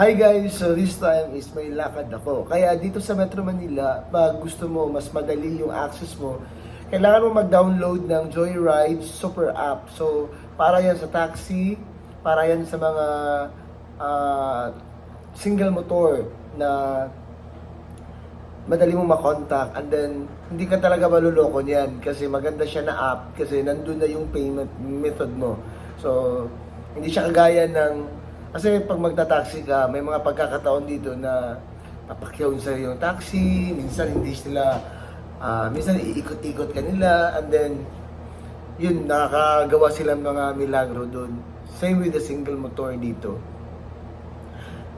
Hi guys, so this time is may lakad ako. Kaya dito sa Metro Manila, pag gusto mo mas madali yung access mo, kailangan mo mag-download ng Joyride Super App. So, para yan sa taxi, para yan sa mga ah, single motor na madali mo makontak and then hindi ka talaga maluloko niyan kasi maganda siya na app kasi nandun na yung payment method mo. So, hindi siya kagaya ng kasi pag magta-taxi ka, may mga pagkakataon dito na papakyaw sa yung taxi, minsan hindi sila ah, minsan iikot-ikot ka nila and then yun, nakakagawa sila mga milagro doon. Same with the single motor dito.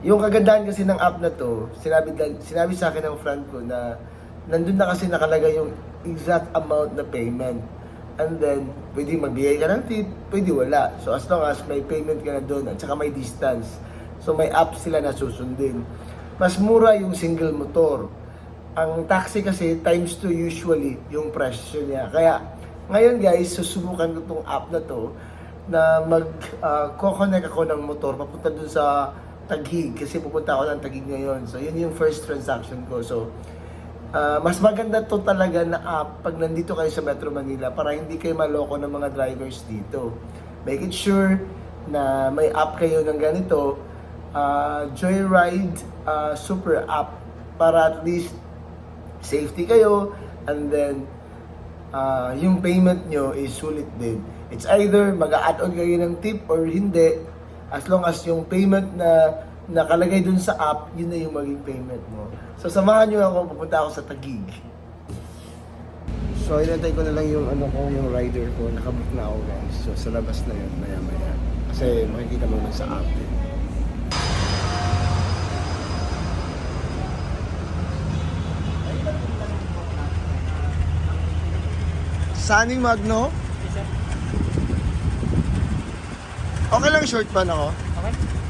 Yung kagandahan kasi ng app na to, sinabi, sinabi sa akin ng friend ko na nandun na kasi nakalagay yung exact amount na payment. And then, pwede magbigay ka ng tip, pwede wala. So as long as may payment ka na doon at saka may distance. So may app sila na susundin. Mas mura yung single motor. Ang taxi kasi times 2 usually yung presyo niya. Kaya ngayon guys, susubukan ko tong app na to na mag ah, ko-connect ako ng motor papunta dun sa Taguig kasi pupunta ako ng Taguig ngayon. So yun yung first transaction ko. So ah, mas maganda to talaga na app pag nandito kayo sa Metro Manila para hindi kayo maloko ng mga drivers dito. Make it sure na may app kayo ng ganito, ah, Joyride ah, Super App para at least safety kayo and then ah, yung payment nyo is sulit din. It's either mag-add on kayo ng tip or hindi. As long as yung payment na nakalagay dun sa app, yun na yung maging payment mo. So samahan nyo ako, pupunta ako sa Tagig. So inantay ko na lang yung ano ko, yung rider ko. Nakabook na ako guys. So sa labas na yun, maya maya. Kasi makikita mo sa app eh. Sunny Magno? Okay lang short pan ako? Okay.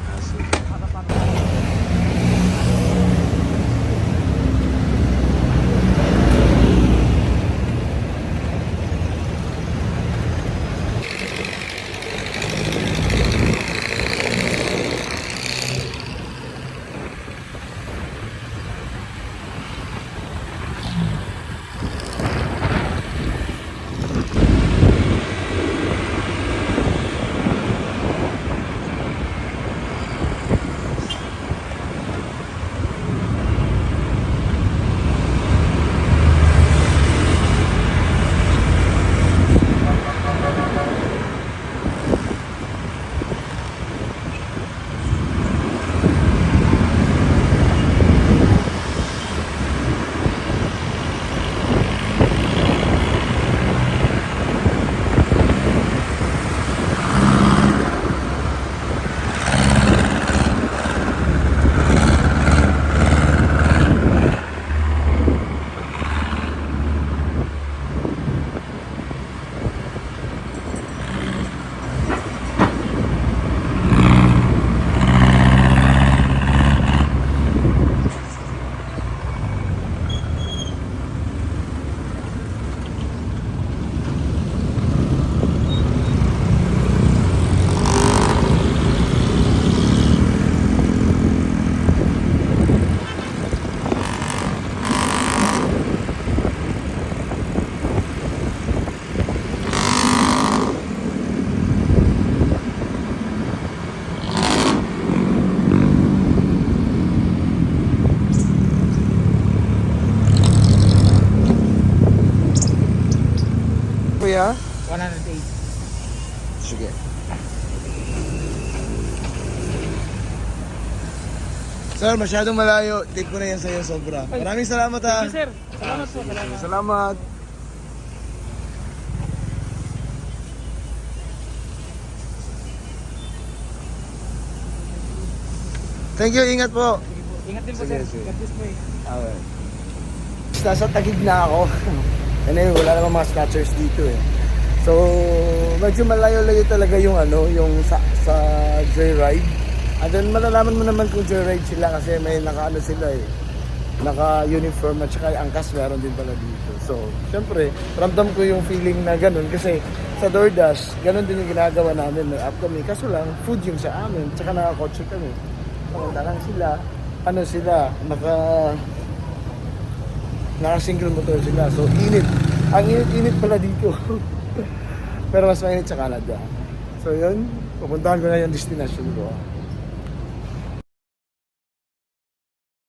Kuya? 108. Sige. Sir, masyadong malayo. Tip ko na yan sa'yo sobra. Maraming salamat ha. Thank you, sir. Salamat po. Salamat. Salamat. Thank you, ingat po. Ingat din po, Sige, sir. sige. God bless po eh. Okay. Nasa tagig na ako. Anyway, wala namang mga snatchers dito eh. So, medyo malayo-layo talaga yung ano, yung sa, sa joyride. And then malalaman mo naman kung joyride sila kasi may naka-ano sila eh. Naka-uniform at saka angkas meron din pala dito. So, syempre, ramdam ko yung feeling na ganun kasi sa DoorDash, ganun din yung ginagawa namin. May app kami. Kaso lang, food yung sa amin. Tsaka nakakotse kami. Pumunta lang sila. Ano sila, naka naka single motor sila. So init. Ang init-init pala dito. Pero mas mainit sa Canada. So yun, pupuntahan ko na yung destination ko.